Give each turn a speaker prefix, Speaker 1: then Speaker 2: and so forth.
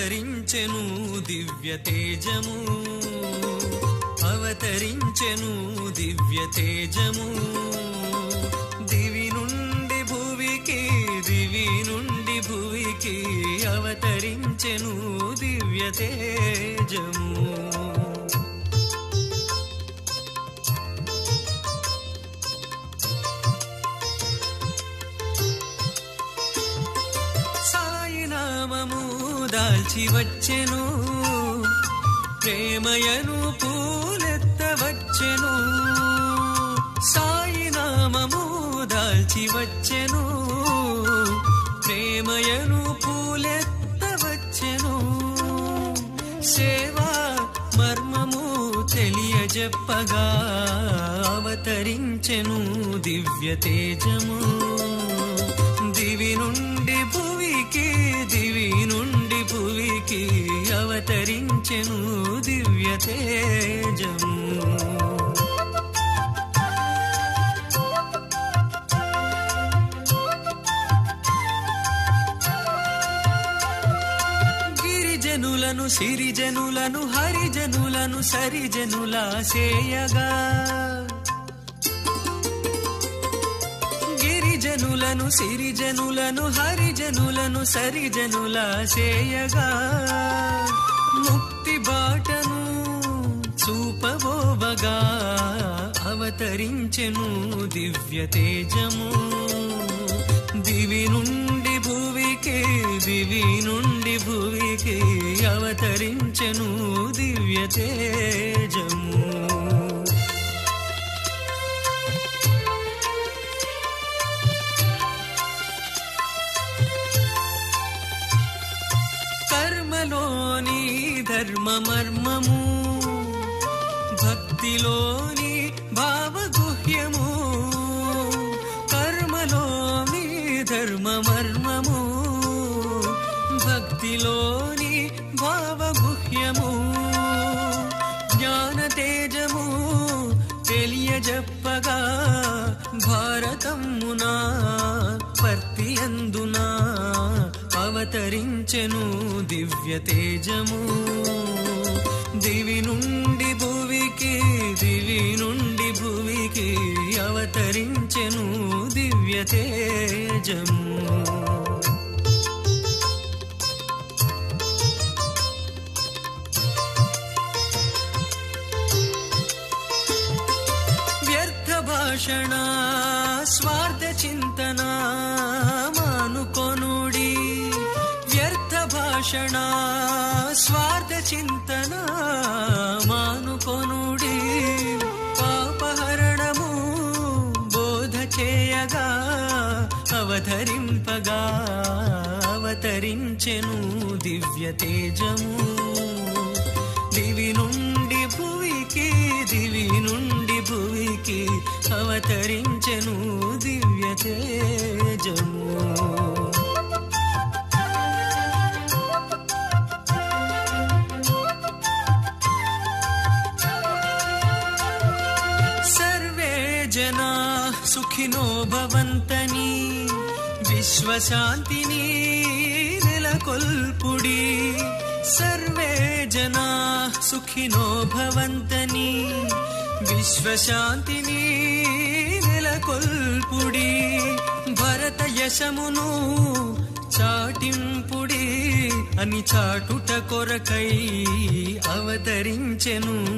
Speaker 1: అవతరించెను దివ్య తేజము. అవతరించెను దివ్య తేజము. దివి నుండి భువికి దివి నుండి భువికి అవతరించెను దివ్య తేజము. సాయి నామము దాల్చి వచ్చెను ప్రేమయను పూలెత్తవచ్చెను సాయి నామము దాల్చి వచ్చెను ప్రేమయను పూలెత్తవచ్చెను సేవా మర్మము తెలియజెప్పగా అవతరించెను దివ్య తేజము. దివి నుండి భువికి దివి నుండి భువికి అవతరించెను దివ్య తేజము గిరిజనులను సిరిజనులను హరిజనులను సరిజనుల చేయగా గిరిజనులను సిరిజనులను హరిజనులను సరిజనుల చేయగా. ముక్తి బాటను చూపబోవగా. అవతరించెను దివ్య తేజము. దివి నుండి భూవికి దివి నుండి భూవికి అవతరించెను దివ్య తేజము. కర్మలోని ధర్మమర్మము. భక్తిలోని భావగుహ్యము. కర్మలోని ధర్మమర్మము. భక్తిలోని భావగుహ్యము. జ్ఞాన తేజము తెలియజెప్పగా భారతమునా. అవతరించెను దివ్య తేజము. దివి నుండి భువికి దివి నుండి భువికి అవతరించెను దివ్య తేజము. వ్యర్థ భాషణ స్వా భాషణ స్వార్థ చింతన మానుకొనుడి. పాపహరణము బోధ చేయగా అవతరింపగా అవతరించెను దివ్య తేజము. దివి నుండి భువికి దివి నుండి భువికి అవతరించెను దివ్య తేజము. సుఖినో భవంతని విశ్వశాంతిని నెలకొల్పుడి. సర్వే జనా సుఖినో భవంతని విశ్వశాంతిని నెలకొల్పుడి. భరత యశమును చాటింపుడి అని చాటుట కొరకై అవతరించెను.